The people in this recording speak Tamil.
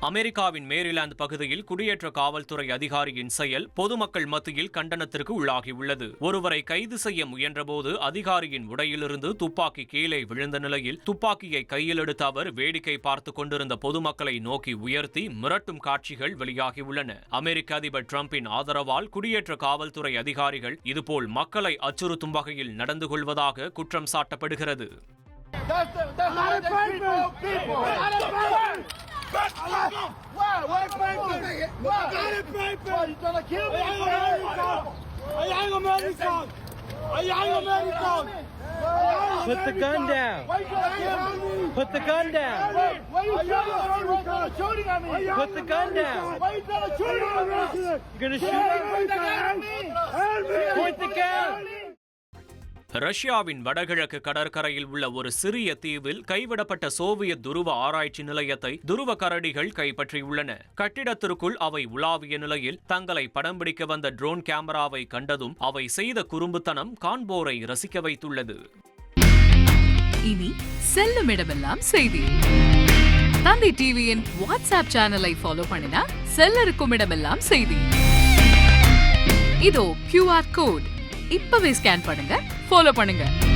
அமெரிக்காவின் மேரிலாந்து பகுதியில் குடியேற்ற காவல்துறை அதிகாரியின் செயல் பொதுமக்கள் மத்தியில் கண்டனத்திற்கு உள்ளாகியுள்ளது. ஒருவரை கைது செய்ய முயன்றபோது அதிகாரியின் உடையிலிருந்து துப்பாக்கி கீழே விழுந்த நிலையில் துப்பாக்கியை கையில் எடுத்த அவர் வேடிக்கை பார்த்துக் கொண்டிருந்த பொதுமக்களை நோக்கி உயர்த்தி மிரட்டும் காட்சிகள் வெளியாகியுள்ளன. அமெரிக்க அதிபர் டிரம்பின் ஆதரவால் குடியேற்ற காவல்துறை அதிகாரிகள் இதுபோல் மக்களை அச்சுறுத்தும் வகையில் நடந்து கொள்வதாக குற்றம் சாட்டப்படுகிறது. Why? Why paper? Why? I got it paper. Why? You to kill me? I American. I American. I American. Put the gun down. Put the gun down. Put the gun down. You're gonna shoot me. Point the gun. ரஷ்யாவின் வடகிழக்கு கடற்கரையில் உள்ள ஒரு சிறிய தீவில் கைவிடப்பட்ட சோவியத் துருவ ஆராய்ச்சி நிலையத்தை துருவ கரடிகள் கைப்பற்றியுள்ளன. கட்டிடத்திற்குள் அவை உலாவிய நிலையில் தங்களை படம் பிடிக்க வந்த ட்ரோன் கேமராவை கண்டதும் அவை செய்த குறும்புத்தனம் காண்போரை ரசிக்க வைத்துள்ளது. இனி செல்லும் இடமெல்லாம் செய்தி. தந்தி டிவியின் வாட்ஸ்அப் சேனலை ஃபாலோ பண்ணினா செல்ல இருக்கும் இடமெல்லாம் செய்தி. இதோ கியூஆர் கோட் இப்பவே ஸ்கேன் பண்ணுங்க. ஃபாலோ பண்ணுங்கள்